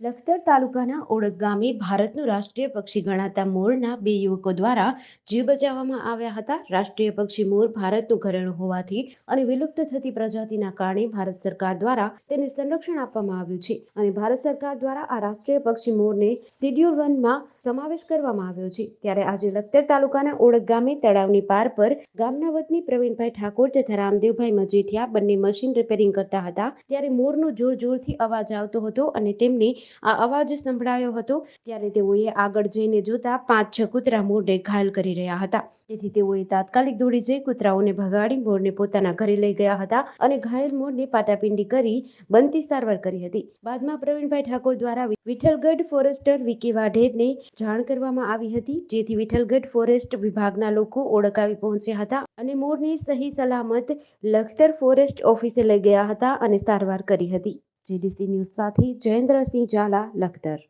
લખતર તાલુકાના ઓળખ ગામે ભારતનું રાષ્ટ્રીય પક્ષી ગણાતા મોરના બે યુવકો દ્વારા જીવ બચાવવામાં આવ્યા હતા. રાષ્ટ્રીય પક્ષી મોર ભારતનું ઘરેણું હોવાથી અને વિલુપ્ત થતી પ્રજાતિના કારણે ભારત સરકાર દ્વારા તેને સંરક્ષણ આપવામાં આવ્યું છે. અને ભારત સરકાર દ્વારા આ રાષ્ટ્રીય પક્ષી મોરને શિડ્યુલ વનમાં સમાવેશ કરવામાં આવ્યો છે. ત્યારે આજે લખતર તાલુકાના ઓળખ ગામે તળાવની પાર પર ગામના વતની પ્રવીણભાઈ ઠાકોર તથા રામદેવભાઈ મજીઠિયા બંને મશીન રિપેરિંગ કરતા હતા. ત્યારે મોરનો જોર જોરથી અવાજ આવતો હતો અને તેમને આ અવાજ સંભળાયો હતો. ત્યારે તેઓએ આગળ જઈને જોતા પાંચ છ કૂતરા મોરને ઘાયલ કરી રહ્યા હતા. તેથી તેઓએ તાત્કાલિક દોડી જઈ કૂતરાઓને ભગાડી, મોરને પોતાના ઘરે લઈ ગયા હતા અને ઘાયલ મોરને પાટાપિંડી કરી બનતી સારવાર કરી હતી. બાદમાં પ્રવીણભાઈ ઠાકોર દ્વારા વિઠ્ઠલગઢ ફોરેસ્ટર વિકી વાઢેરને જાણ કરવામાં આવી હતી, જેથી વિઠ્ઠલગઢ ફોરેસ્ટ વિભાગના લોકો ઓળખાવી પહોંચ્યા હતા અને મોરને સહી સલામત લખતર ફોરેસ્ટ ઓફિસે લઈ ગયા હતા અને સારવાર કરી હતી. જીડીસી ન્યૂઝ સાથે જયેન્દ્રસિંહ ઝાલા, લખતર